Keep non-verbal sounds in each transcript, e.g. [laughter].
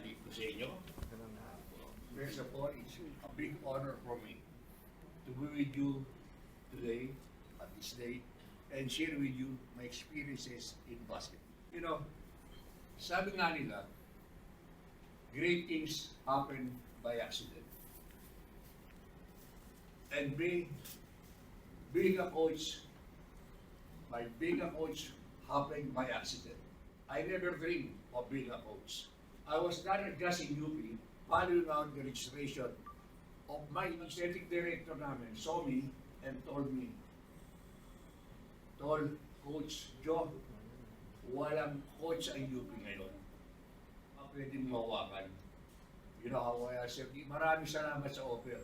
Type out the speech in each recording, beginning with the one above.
ko sa inyo. First of all, it's a big honor for me to be with you today, at this day, and share with you my experiences in basketball. You know, sabi nga nila, great things happen by accident. And being, being a coach, my being a coach happened by accident. I never dreamed of being a coach. I was not just in UP, following out the registration of my athletic director namin, saw me and told me, told Coach Joe, walang coach ang UP ngayon. Ang pwede mo mawakan. You know how I said, maraming salamat sa offer.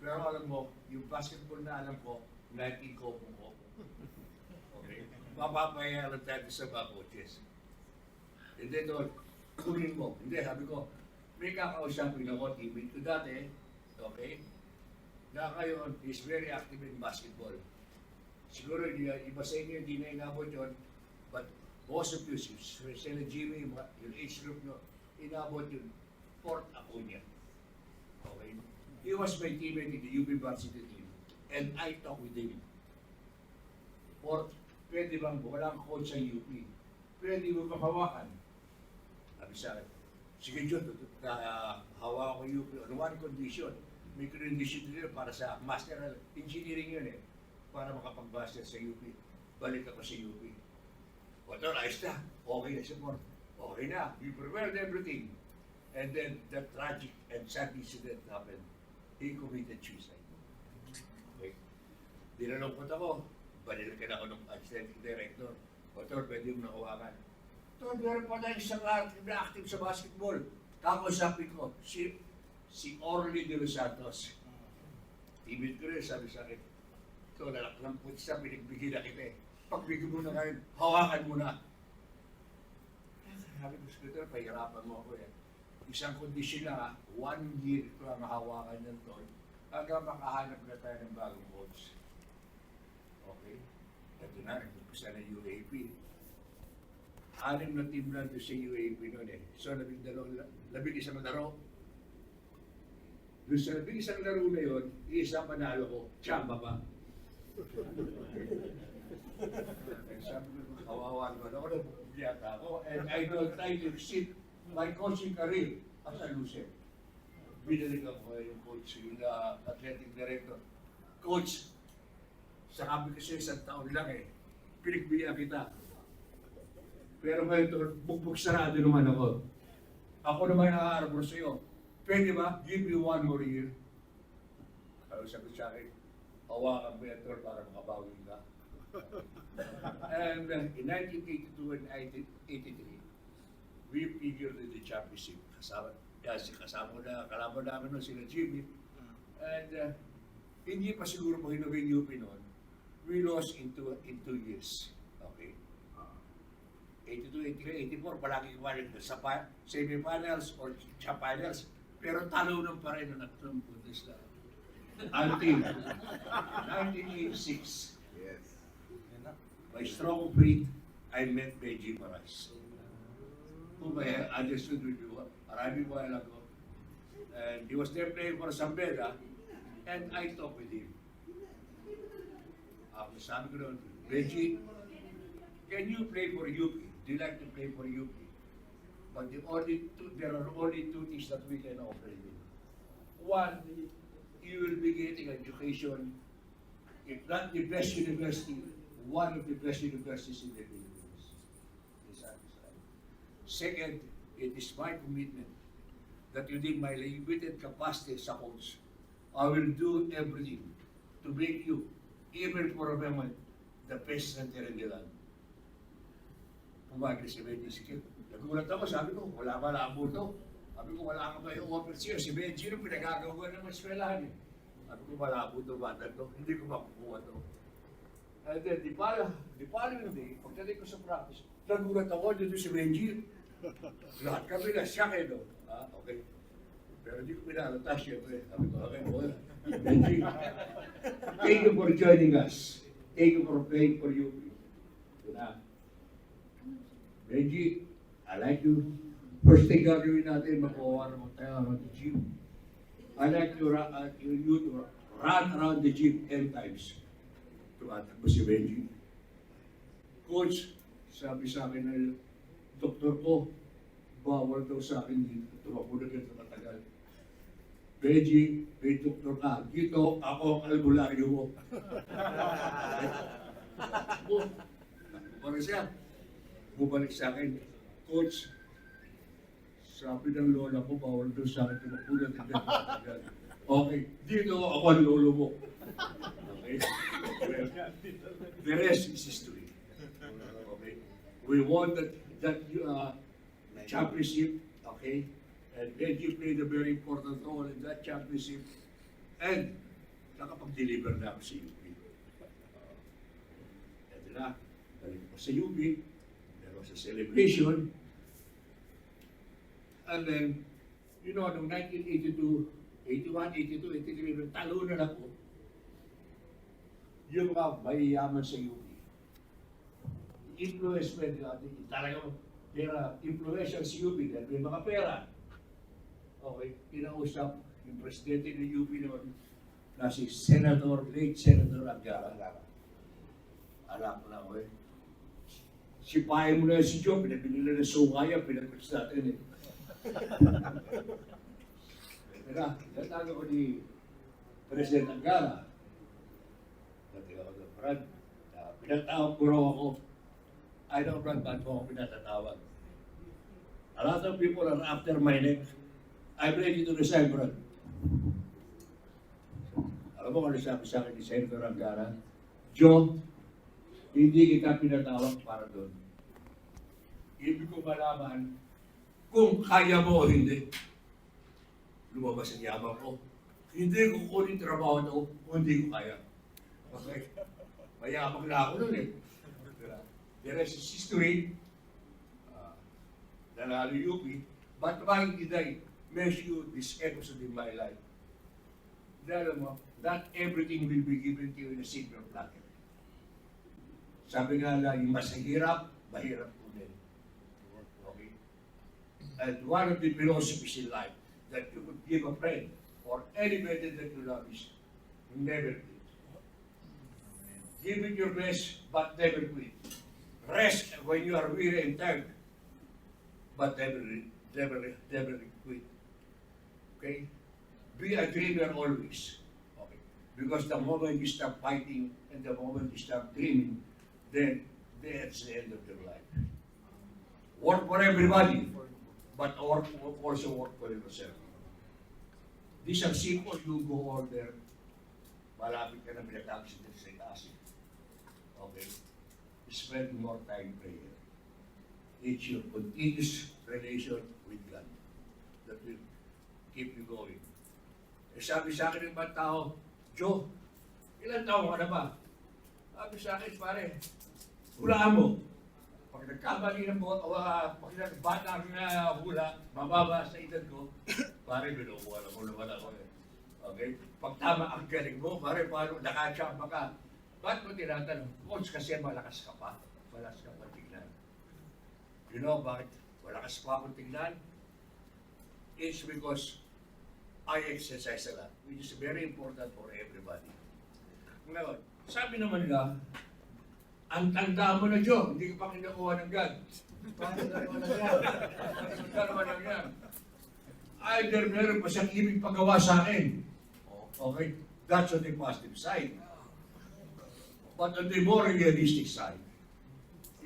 Pero alam mo, yung basketball na alam ko, Nike ko ko. Okay? Mapapaya lang tayo sa mga coaches. Hindi doon, kunin mo. Hindi, sabi ko, may kakausapin ako, teammate ko dati, okay? Na ngayon, is very active in basketball. Siguro, iba sa inyo, hindi na inabot yun, but most of you, si Sila Jimmy, yung age group nyo, inabot yun, Port Acuna. Okay? He was my teammate in the UP varsity team, and I talked with him. Port, pwede bang walang coach sa UP? Pwede mo ba hawakan? Sabi sa akin, sige John, uh, hawa ko UP on one condition. May condition din para sa master engineering yun eh. Para makapag-master sa UP. Balik ako sa UP. Tol, ayos na. Okay na si Port. Okay na. We prepared everything. And then the tragic and sad incident happened. He committed suicide. Okay. Dinalungkot ako. Balilakan ako ng athletic director. O tol, pwede mo nakawakan. Tol, meron pa tayong isang active na active sa basketball. Kakausapin ko, si, si Orly de los Santos. Tibid ko rin, sabi sa akin, ito, lalak ng putsa, pinagbigyan na kita eh. Pagbigyan mo na ngayon, hawakan mo na. Sabi ko, Scooter, pahirapan mo ako eh. Isang kondisyon lang ha, one year ko ang hawakan ng tol, hanggang makahanap na tayo ng bagong coach. Okay? Ito na, nagpapisa na UAP. Anim na team lang sa UAP noon eh. So, labing, dalawang, labing isang laro. Doon sa labing isang laro na yun, isang panalo ko, tsamba pa. Sabi ko, kawawa naman ako, nabubiyata ako, and I don't to sit my coaching career as a loser. Binalik ako yung coach, yung uh, athletic director. Coach, sa kami kasi isang taon lang eh, pinagbigyan kita. Pero ngayon bugbog sarado naman ako. Ako naman nakaharap sa iyo. Pwede ba? Give me one more year. Ano sabi sa akin? Hawakan mo yan, para makabawi ka. [laughs] and uh, in 1982 and 1983, we figured in the championship. Kasama, kasi kasama na, kalaban namin nun sila Jimmy. And uh, hindi pa siguro mo hinawin UP noon. We lost in two, in two years. Okay? 82, 83, 84, palagi kumalit sa pa- semifinals or sa finals. Pero talunan pa rin ng tatlong Bundesliga. Until 1986, Yes. by of fate, I met Benji Marais. Whom I understood with you, marami while ago. And he was there playing for Zambeda, and I talked with him. Ako sabi ko noon, Benji, can you play for UP? Do you like to play for UP? But the only two, there are only two things that we can offer you. One, you will be getting education, if not the best university, one of the best universities in the Philippines. Second, it is my commitment that within my limited capacity as a coach, I will do everything to make you, even for a moment, the best center in the land. Na si Benji Sikip. Nagulat ako, sabi ko, wala ba labo to? Sabi ko, wala ka ba yung offer siya? Si Benji nung pinagagawa ng eskwelahan eh. Sabi ko, malabo to bata to. Hindi ko makukuha to. And then, di pa, di following day, pagdating ko sa practice, nagulat ako dito si Benji. Lahat kami na siya kayo. Ah, okay. Pero di ko pinalata siya. Sabi ko, okay, well, Benji, thank you for joining us. Thank you for playing for you. Yun na. Benji, I like you. First thing gagawin natin, makuha naman tayo ng gym. I like to, uh, you you to run around the gym 10 times. Tumatakbo si Benji. Coach, sabi sa akin ng doktor ko, bawal daw sa akin dito. Tumakbo na ganito matagal. Benji, may doktor ka. Dito, ako ang albularyo mo. [laughs] Takbo. Bumalik siya. Bumalik sa akin. Coach, sabi ng lola ko, bawal daw sa akin matagal. Okay, dito ako ang lolo mo. Okay? Well, the rest is history. Okay? We won that, that uh, championship, okay? And Benji played a very important role in that championship. And nakapag-deliver na ako sa UP. Uh, Ito na, balik ko sa UP, sa celebration. And then, you know, noong 1982, 81, 82, 83, nung talunan ako, yung mga mayayaman sa UP. Influence yun, uh, talagang pera, influential sa UP dahil may mga pera. Okay, kinausap yung presidente ng UP noon na si Senator, late Senator Aguilar. Anak na ako eh. Sipahin mo na si Joe, pinabili na ng sungaya, pinagpits natin eh. Teka, natago ko ni President Angara. Dati ako ng Brad. Uh, pinatawag ko raw ako. I don't Brad, ba't mo ako pinatatawag? A lot of people are after my neck. I'm ready to resign, Brad. Alam mo kung ano sabi sa akin ni Senator Angara? Joe, hindi kita pinatawag para doon. Ibig ko malaman kung kaya mo o hindi. Lumabas ang yabang ko. Hindi ko kukunin trabaho na kung hindi ko kaya. Okay? Mayabang na ako nun eh. The rest is history. Uh, nanalo UP. But why did I mention this episode in my life? Dahil mo, not everything will be given to you in a silver platter. Sabi nga lang, yung mas hirap, mahirap po din. Okay? And one of the philosophies in life that you could give a friend or anybody that you love is never quit. Give it your best, but never quit. Rest when you are weary and tired, but never, never, never quit. Okay? Be a dreamer always. Okay? Because the moment you stop fighting and the moment you stop dreaming, then that's the end of your life. Work for everybody, but work, also work for yourself. These are simple, you go order, malapit ka na pinatapos din sa itaas. Okay? Spend more time prayer. It's your continuous relation with God that will keep you going. Eh, sabi sa akin ng ibang tao, Joe, ilan taon ka na ba? Sabi sa akin, pare, hulaan mo. Pag nagkamali ng mga, uh, pag nagbata ang na hula, mababa sa edad ko, [coughs] pare, binukuha na mo naman ako eh. Okay? Pag tama ang galing mo, pare, paano, nakachamba ka. Ba't mo tinatanong? Coach, kasi malakas ka pa. Malakas ka pa tignan. You know bakit malakas pa akong tignan? It's because I exercise a lot, which is very important for everybody. Ngayon, sabi naman nila, ang tanda mo na, Joe, hindi ka pa kinukuha ng God. Paano naman ng yan? Either meron pa siyang ibig pagawa sa akin. Okay? That's on the positive side. But on the more realistic side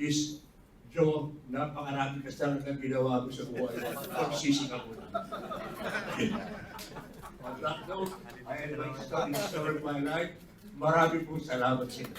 is, Joe, napakarami ka sa ng ginawa mo sa buhay. Pagsising ako. On that note, I had my story of my life. Marami pong salamat sa inyo.